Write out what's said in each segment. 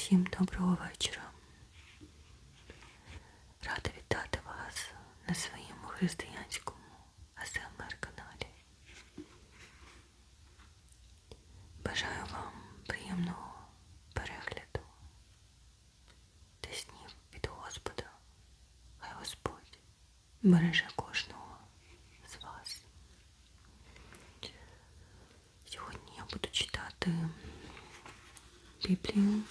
Всім доброго вечора. Рада вітати вас на своєму християнському АСМР каналі. Бажаю вам приємного перегляду та снів від Господа. Хай Господь береже кожного з вас. Сьогодні я буду читати Біблію.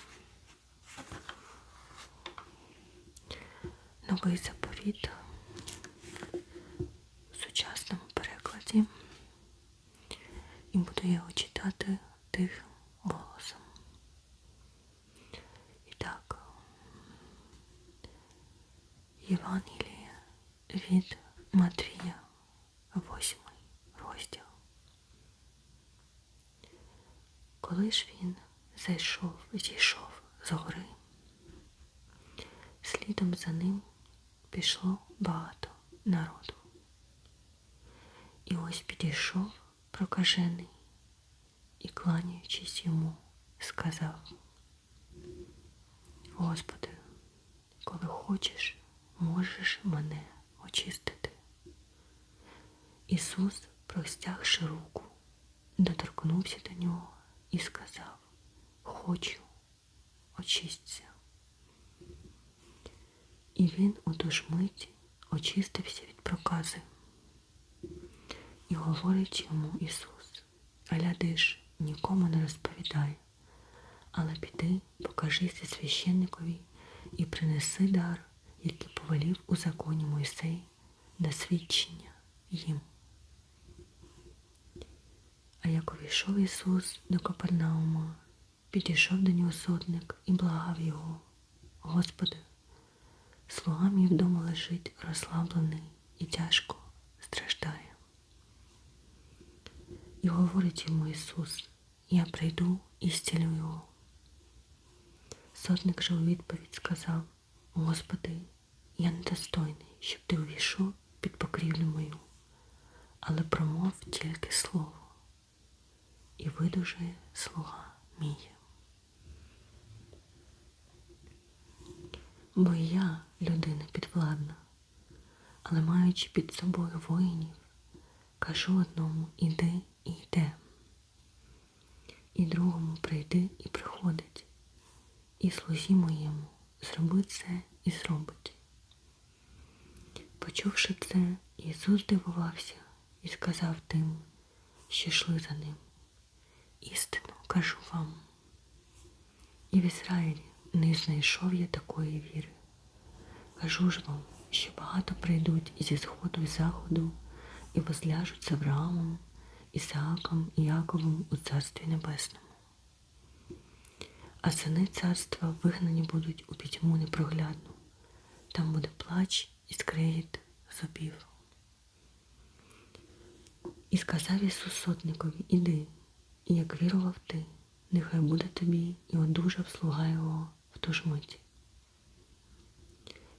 Новий заповіт у сучасному перекладі. І буду його читати тихим голосом. І так, Євангеліє від Матвія, восьмий розділ. Коли ж він зайшов, зійшов з гори, слідом за ним пішло багато народу. І ось підійшов прокажений і, кланяючись йому, сказав, Господи, коли хочеш, можеш мене очистити. Ісус, простягши руку, доторкнувся до нього і сказав, Хочу, очисться. І він у ту ж мить очистився від прокази. І говорить йому Ісус, гляди ж, нікому не розповідай, але піди, покажися священникові і принеси дар, який повелів у законі Мойсей на свідчення їм. А як увійшов Ісус до Капернаума, підійшов до нього сотник і благав його, Господи, слуга мій вдома лежить розслаблений і тяжко страждає. І говорить йому Ісус, я прийду і зцілю його. Сотник же у відповідь сказав, Господи, я недостойний, щоб ти увійшов під покрівлю мою, але промов тільки слово, і видужає слуга мій. Бо і я людина підвладна, але маючи під собою воїнів, кажу одному іди і йде, і другому прийди і приходить, і слузі моєму зроби це і зробить. Почувши це, Ісус дивувався і сказав тим, що йшли за ним. Істину кажу вам. І в Ізраїлі не знайшов я такої віри. Кажу ж вам, що багато прийдуть зі сходу і заходу і возляжуть з Авраамом, Ісааком і Яковом у Царстві Небесному. А сини царства вигнані будуть у пітьму непроглядну. Там буде плач і скрегіт зубів. І сказав Ісус сотникові, іди, і як вірував ти, нехай буде тобі і одужав слуга його ту ж миті.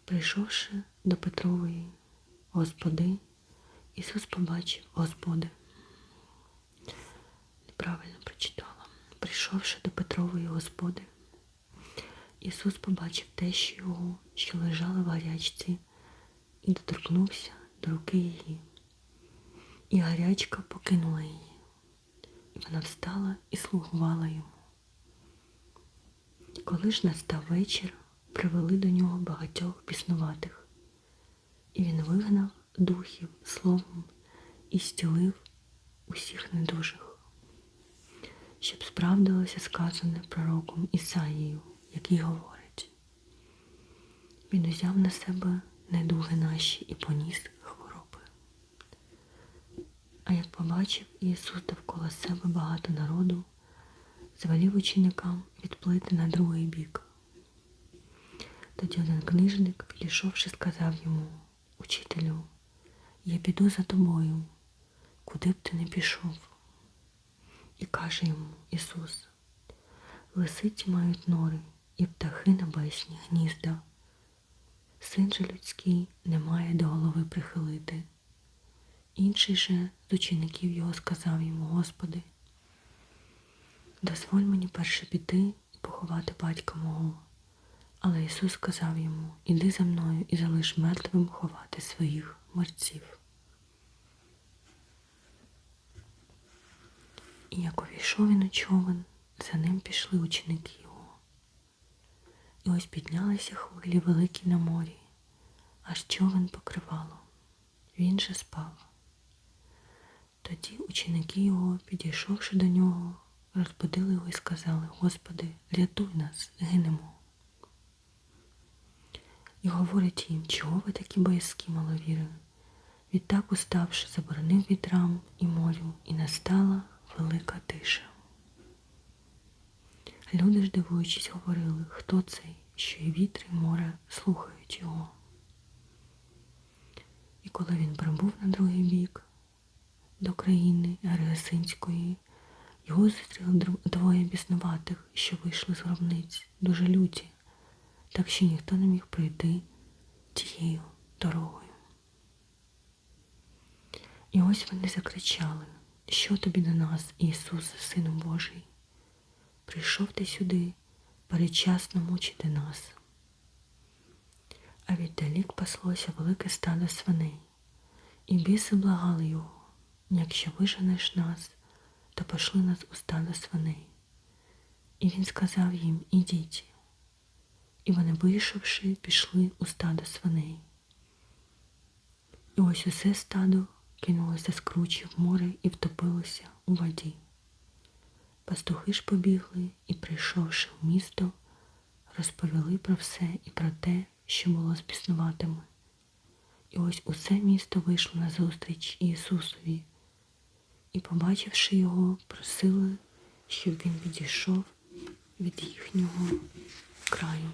Прийшовши до Петрової Господи, Ісус побачив Господи. Неправильно прочитала. Прийшовши до Петрової Господи, Ісус побачив те, що його, що лежало в гарячці, і доторкнувся до руки її. І гарячка покинула її, і вона встала і слугувала йому. Коли ж настав вечір, привели до нього багатьох піснуватих, і він вигнав духів словом і стілив усіх недужих, щоб справдилося сказане пророком Ісаїю, який говорить. Він узяв на себе недуги наші і поніс хвороби. А як побачив Ісус довкола себе багато народу, звелів ученикам відплити на другий бік. Тоді один книжник, підійшовши, сказав йому, Учителю, я піду за тобою, куди б ти не пішов. І каже йому Ісус, лисиці мають нори і птахи небесні гнізда. Син же людський не має до голови прихилити. Інший же з учеників його сказав йому, Господи, дозволь мені перше піти і поховати батька мого. Але Ісус сказав йому, іди за мною і залиш мертвим ховати своїх мерців. І як увійшов він у човен, за ним пішли ученики його. І ось піднялися хвилі великі на морі, аж човен покривало. Він же спав. Тоді ученики його, підійшовши до нього, розбудили його і сказали, Господи, рятуй нас, гинемо. І говорить їм, чого ви такі боязкі маловіри? Відтак, уставши, заборонив вітрам і морю, і настала велика тиша. Люди ж, дивуючись, говорили, хто цей, що і вітри, і море слухають його. І коли він прибув на другий бік до країни Гересинської, його зустріли двоє біснуватих, що вийшли з гробниць, дуже люті, так що ніхто не міг пройти тією дорогою. І ось вони закричали, що тобі до нас, Ісусе, Сину Божий? Прийшов ти сюди передчасно мучити нас. А віддалік паслося велике стадо свиней, і біси благали його, якщо виженеш нас, то пошли нас у стадо свиней. І він сказав їм, ідіть. І вони, вийшовши, пішли у стадо свиней. І ось усе стадо кинулося з кручі в море і втопилося у воді. Пастухи ж побігли і, прийшовши в місто, розповіли про все і про те, що було з біснуватими. І ось усе місто вийшло назустріч Ісусові, і, побачивши його, просили, щоб він відійшов від їхнього краю.